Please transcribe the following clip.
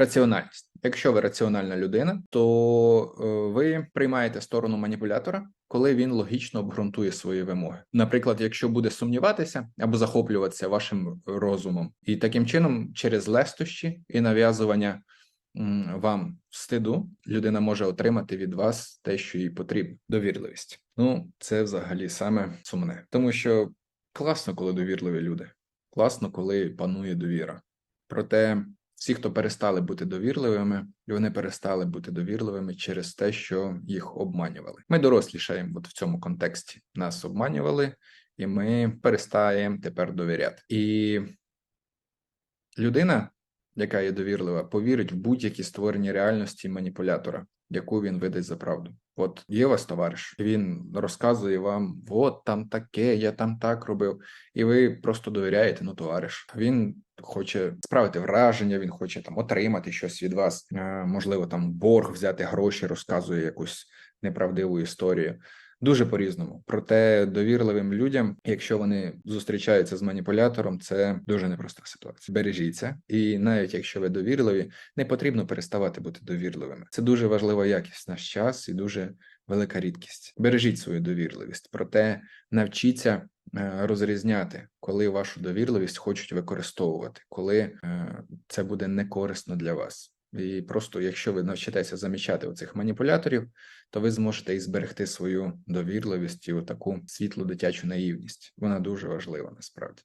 Раціональність. Якщо ви раціональна людина, то е, ви приймаєте сторону маніпулятора, коли він логічно обґрунтує свої вимоги. Наприклад, якщо буде сумніватися або захоплюватися вашим розумом, і таким чином, через лестощі і нав'язування вам стиду, людина може отримати від вас те, що їй потрібно. Довірливість. Ну, це взагалі саме сумне, тому що класно, коли довірливі люди. Класно, коли панує довіра. Проте всі, хто перестали бути довірливими, вони перестали бути довірливими через те, що їх обманювали. Ми дорослішаємо от в цьому контексті. Нас обманювали, і ми перестаємо тепер довіряти. І людина, яка є довірлива, повірить в будь-які створені реальності маніпулятора, яку він видасть за правду. От є у вас товариш, він розказує вам: от там таке, я там так робив, і ви просто довіряєте, ну, товариш. Він хоче справити враження, він хоче там отримати щось від вас, е, можливо, там борг взяти гроші, розказує якусь неправдиву історію. Дуже по-різному. Проте довірливим людям, якщо вони зустрічаються з маніпулятором, це дуже непроста ситуація. Бережіться, і навіть якщо ви довірливі, не потрібно переставати бути довірливими. Це дуже важлива якість наш час і дуже велика рідкість. Бережіть свою довірливість, проте навчіться розрізняти, коли вашу довірливість хочуть використовувати, коли е, це буде некорисно для вас. І просто, якщо ви навчитеся замічати оцих маніпуляторів, то ви зможете і зберегти свою довірливість і таку світлу дитячу наївність. Вона дуже важлива насправді.